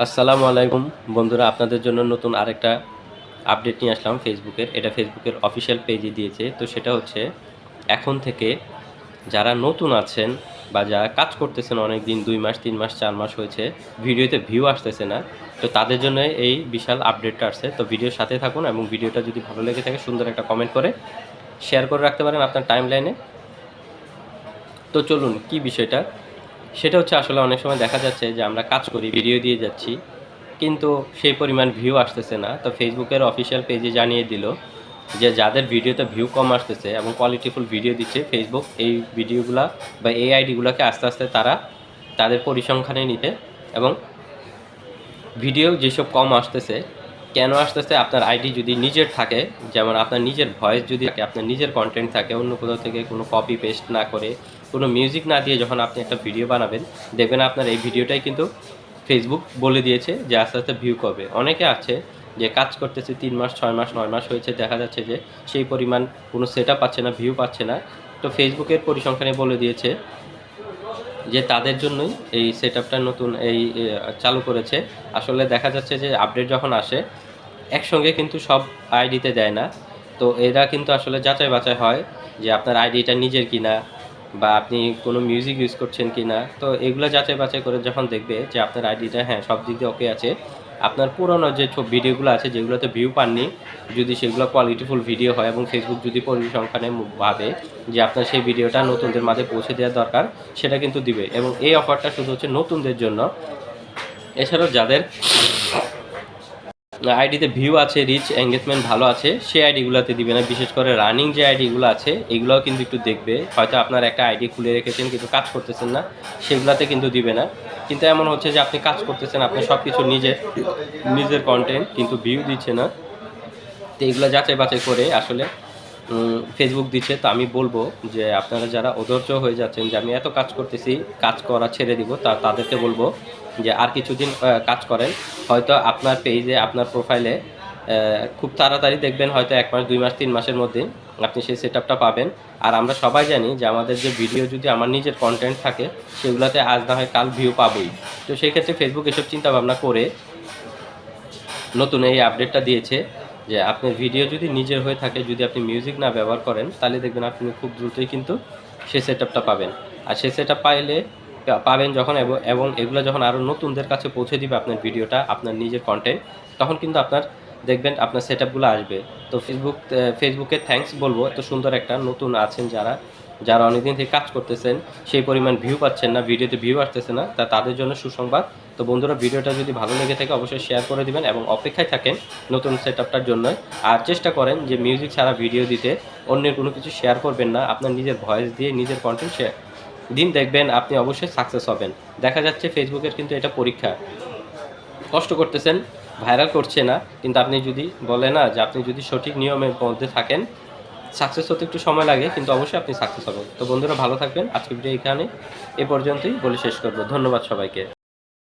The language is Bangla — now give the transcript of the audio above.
আসসালামু আলাইকুম। বন্ধুরা, আপনাদের জন্য নতুন আরেকটা আপডেট নিয়ে আসলাম ফেসবুকের। এটা ফেসবুকের অফিসিয়াল পেজে দিয়েছে। তো সেটা হচ্ছে, এখন থেকে যারা নতুন আছেন বা যারা কাজ করতেছেন অনেক দিন, দুই মাস, তিন মাস, চার মাস হয়েছে, ভিডিওতে ভিউ আসতেছে না, তো তাদের জন্য এই বিশাল আপডেটটা আসছে। তো ভিডিওর সাথে থাকুন এবং ভিডিওটা যদি ভালো লেগে থাকে, সুন্দর একটা কমেন্ট করে শেয়ার করে রাখতে পারেন আপনার টাইম লাইনে তো চলুন, কি বিষয়টা? সেটা হচ্ছে আসলে অনেক সময় দেখা যাচ্ছে যে আমরা কাজ করি ভিডিও দিয়ে যাচ্ছি, কিন্তু সেই পরিমাণ ভিউ আসতেছে না। তো ফেসবুকের অফিসিয়াল পেজে জানিয়ে দিল যে যাদের ভিডিওতে ভিউ কম আসতেছে এবং কোয়ালিটিফুল ভিডিও দিচ্ছে ফেসবুক এই ভিডিওগুলা বা এই আইডিগুলোকে আস্তে আস্তে তারা তাদের পরিসংখ্যানে নিতে এবং ভিডিও যেসব কম আসতেছে, কেন আসতেছে, আপনার আইডি যদি নিজের থাকে, যেমন আপনার নিজের ভয়েস যদি থাকে, আপনার নিজের কন্টেন্ট থাকে, অন্য কোথাও থেকে কোনো কপি পেস্ট না করে কোনো মিউজিক না দিয়ে যখন আপনি একটা ভিডিও বানাবেন, দেখবেন আপনার এই ভিডিওটাই কিন্তু ফেসবুক বলে দিয়েছে যে আস্তে আস্তে ভিউ করবে। অনেকে আছে যে কাজ করতেছে তিন মাস, ছয় মাস, নয় মাস হয়েছে, দেখা যাচ্ছে যে সেই পরিমাণ কোনো সেট পাচ্ছে না ভিউ পাচ্ছে না। তো ফেসবুকের পরিসংখ্যানে বলে দিয়েছে যে তাদের জন্যই এই সেট নতুন, এই চালু করেছে। আসলে দেখা যাচ্ছে যে আপডেট যখন আসে, একসঙ্গে কিন্তু সব আইডিতে দেয় না। তো এরা কিন্তু আসলে যাচাই বাছাই হয় যে আপনার আইডিটা নিজের কিনা বা আপনি কোনো মিউজিক ইউজ করছেন কি না তো এগুলো যাচাই বাছাই করে যখন দেখবে যে আপনার আইডিটা হ্যাঁ সব দিক দিয়ে ওকে আছে। আপনার পুরনো যে ভিডিওগুলো আছে যেগুলোতে ভিউ পাননি, যদি সেগুলো কোয়ালিটিফুল ভিডিও হয় এবং ফেসবুক যদি পরিসংখ্যানে ভাবে যে আপনার সেই ভিডিওটা নতুনদের মাঝে পৌঁছে দেওয়া দরকার, সেটা কিন্তু দিবে। এবং এই অফারটা শুধু হচ্ছে নতুনদের জন্য। এছাড়াও যাদের আইডিতে ভিউ আছে রিচ এঙ্গেজমেন্ট ভালো আছে সেই আইডিগুলোতে দিবে না বিশেষ করে রানিং যে আইডিগুলো আছে, এগুলোও কিন্তু একটু দেখবে। হয়তো আপনার একটা আইডি খুলে রেখেছেন কিন্তু কাজ করতেছেন না, সেগুলোতে কিন্তু দিবে না। কিন্তু এমন হচ্ছে যে আপনি কাজ করতেছেন, আপনি সব কিছু নিজের নিজের কন্টেন্ট কিন্তু ভিউ দিচ্ছে না। তো এগুলো যাচাই বাছাই করে আসলে ফেসবুক দিচ্ছে। তো আমি বলব যে আপনারা যারা অধৈর্য হয়ে যাচ্ছেন যে আমি এত কাজ করতেছি, কাজ করা ছেড়ে দিব, তা তাদেরকে বলব যে আর কিছুদিন কাজ করেন। হয়তো আপনার পেজে আপনার প্রোফাইলে খুব তাড়াতাড়ি দেখবেন হয়তো এক মাস, দুই মাস, তিন মাসের মধ্যে আপনি সেই সেট পাবেন। আর আমরা সবাই জানি যে আমাদের যে ভিডিও যদি আমার নিজের কন্টেন্ট থাকে, সেগুলোতে আজ না হয় কাল ভিউ পাবই। তো সেই ক্ষেত্রে ফেসবুক এসব চিন্তা ভাবনা করে নতুন এই আপডেটটা দিয়েছে। যে আপনার ভিডিও যদি নিজের হয়ে থাকে, যদি আপনি মিউজিক না ব্যবহার করেন, তাহলে দেখবেন আপনি খুব দ্রুতই কিন্তু সেই সেট পাবেন। আর সেই সেট পাইলে পাবেন যখন এবং এগুলো যখন আরও নতুনদের কাছে পৌঁছে দিবে আপনার ভিডিওটা আপনার নিজের কন্টেন্ট তখন কিন্তু আপনার, দেখবেন আপনার সেট আসবে। তো ফেসবুক ফেসবুকে থ্যাংকস বলব। এত সুন্দর একটা নতুন আছেন যারা যারা অনেকদিন থেকে কাজ করতেছেন, সেই পরিমাণ ভিউ পাচ্ছেন না, ভিডিওতে ভিউ আসতেছে না, তা তাদের জন্য সুসংবাদ। তো বন্ধুরা, ভিডিওটা যদি ভালো লেগে থাকে, অবশ্যই শেয়ার করে দিবেন এবং অপেক্ষায় থাকেন নতুন সেট আপটার জন্য। আর চেষ্টা করেন যে মিউজিক ছাড়া ভিডিও দিতে, অন্যের কোনো কিছু শেয়ার করবেন না, আপনার নিজের ভয়েস দিয়ে নিজের কন্টেন্ট শেয়ার দিন দেখবেন, আপনি অবশ্যই সাকসেস হবেন। দেখা যাচ্ছে ফেসবুকের কিন্তু এটা পরীক্ষা। কষ্ট করতেছেন ভাইরাল করছে না, কিন্তু আপনি যদি বলে না যে আপনি যদি সঠিক নিয়মের মধ্যে থাকেন সাকসেস হতে একটু সময় লাগে, কিন্তু অবশ্যই আপনি সাকসেস হবেন। তো বন্ধুরা, ভালো থাকবেন। আজকে ভিডিও এখানে, এ পর্যন্তই। বলে শেষ করব। ধন্যবাদ সবাইকে।